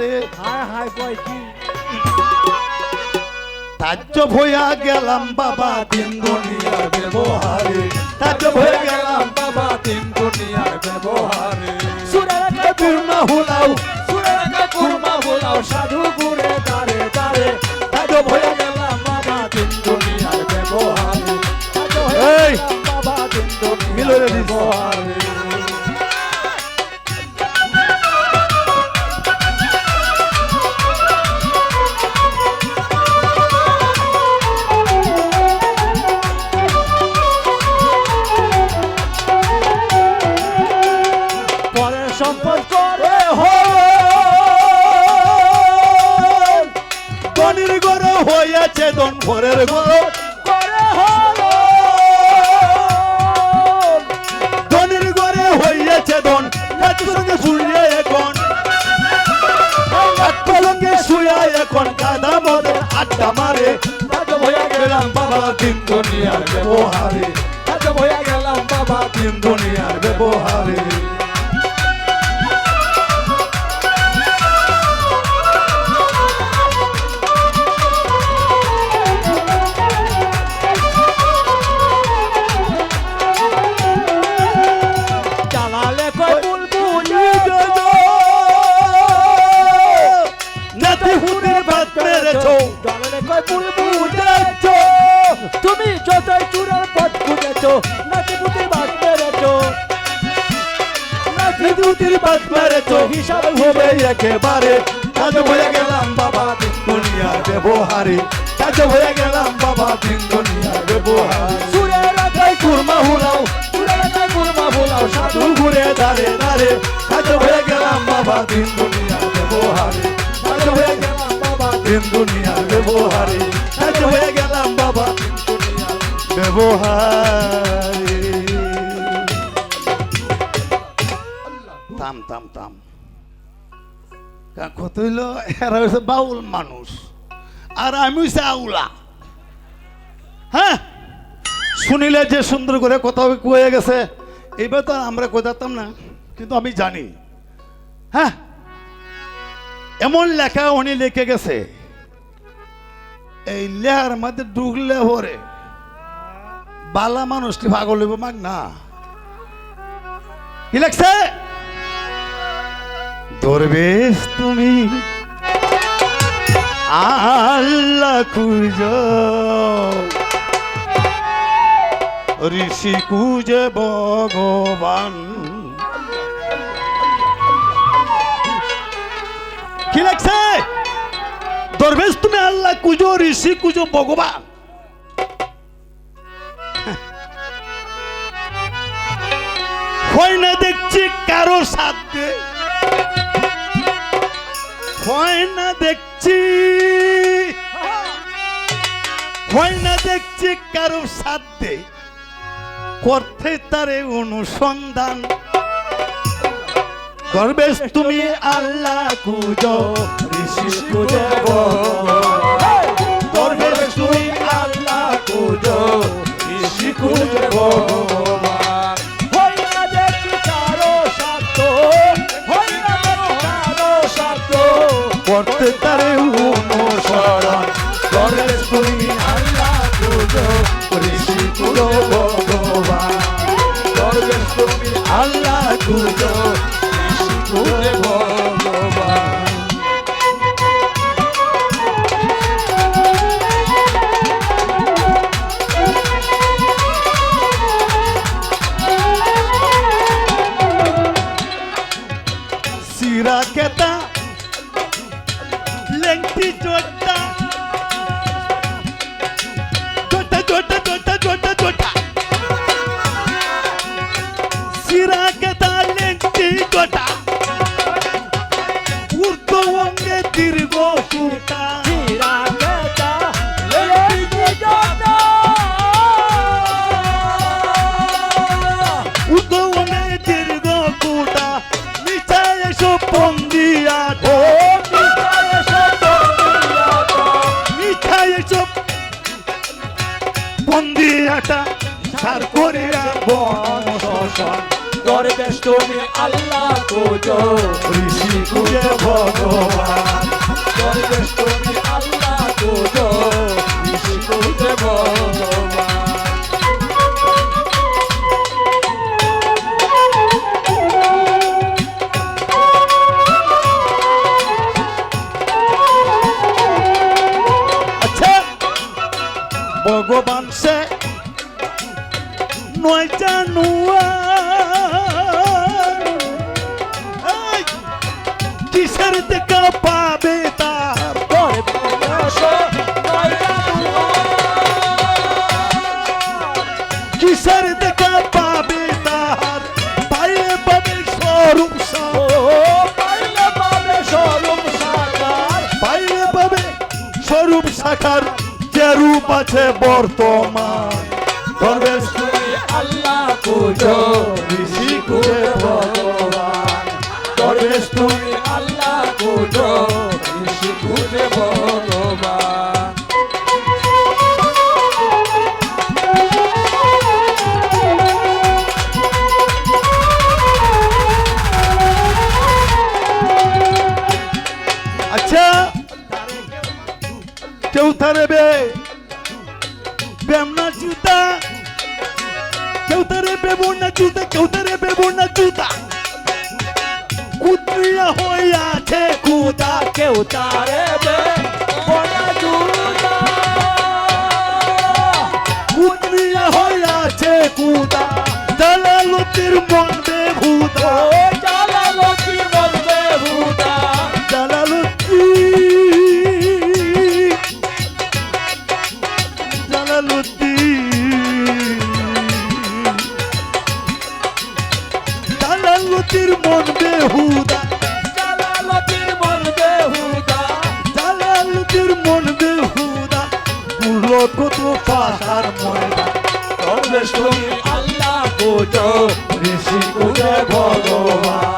রে হায় হায় কয় কি? তাজ্য ভয়া গেলাম বাবা তিন দুনিয়ার ব্যবহারে। তাজ্য ভয়া গেলাম বাবা তিন দুনিয়ার ব্যবহারে। সুরের হুলাও সুরের আগে কুরমা হুলাও সাধু সম্পদ করে। দনির গর হইয়াছে দন ভরের গর করে দনির গরে হইয়াছে দন। সঙ্গে শুয়ে এখন। সঙ্গে শুয়া এখন কাদা মদে আড্ডা মারে। সাধু হয়ে গেলাম বাবা তিন দুনিয়ার ব্যবহারে। সাজব হয়ে গেলাম বাবা তিন দুনিয়ার ব্যবহারে। বুদ্ধি বাদ মেরেছো হিসাব হবে একেবারে বাবা দিন দুনিয়ার ব্যবহারে কাজ হয়ে গেলাম বাবা দিন দুনিয়ার ব্যবহারে সুরের আগে কুরমা হুলাও সুরের আগে কুরমা বোলাও সাধু ঘুরে দাঁড়ে হয়ে গেলাম বাবা দিন ব্যবহারে কাজ হয়ে গেলাম বাবা দিন ব্যবহারে কাজ হয়ে গেলাম বাবা ব্যবহারে কত হইল, এরা বাউল মানুষ। আর আমি হচ্ছে আউলা। হ্যাঁ? শুনিলে যে সুন্দর করে কথা কয়ে গেছে, এইবার তো আমরা কোথাতাম না, কিন্তু আমি জানি। হ্যাঁ? এমন লেখা উনি লিখে গেছে, এই লেহার মধ্যে ঢুকলে হরে বালা মানুষটি পাগল হইব মাগ না কি লেখছে? দরবেশ তুমি। আল্লাহ কুজ ঋষি কুজ ভগবান। কি লাগছে? দরবেশ তুমি, আল্লাহ কুজো ঋষি কুজো ভগবান। হয় না দেখছি কারও সাথে। হয় না দেখছি। হয় না দেখছি কারও সাথে করতে তারে অনুসন্ধান। দরবেশ তুমি আল্লাহ কুজো ঋষি কুজো। দরবেশ তুমি আল্লাহ কুজো, ঋষি কুজো। করতে তারে অনুসরণ। করে তুমি আল্লাহ পুজো ঋষি পুরো ভগবান। তুমি আল্লাহ পুজো ভগবান বন্দি একটা সার করিয়া বংশন দরবেশ তুমি আল্লাহ খোঁজো ঋষি খুঁজে ভগবান। দরবেশ তুমি আল্লাহ খোঁজো ভগবান সে নয় জানুয়ার এই, কিসের দেখা পাবে তার কিসের পাবে তার? পাইলে পাবে স্বরূপ পাইলে পাবে স্বরূপ সাকার। পাইলে পাবে স্বরূপ শাখার যে রূপ আছে বর্তমান। আল্লাহ পুজো, ঋষি খুঁজে ভগবান। দরবেশ তুমি আল্লাহ পুজো, ঋষি খুঁজে ভগবান। কেউ বে বেমনা জুতা। কেউ তারে বেবো না জুতা, কেউ তারে বেবো না জুতা। কুত্রিয়া হইয়াছে কুদা কেউ তারে কুত্রিয়া হইয়াছে কুদা জালালতির মন বেহুদা জালালুদ্দির মন বেহুদা। জালালতির বলবে হুদা জালালুদ্দির মন বেহুদা। পুরো কত পাহাড় ময়দা। দরবেশ তুমি আল্লাহ খুঁজো ঋষি খুঁজে ভগবান।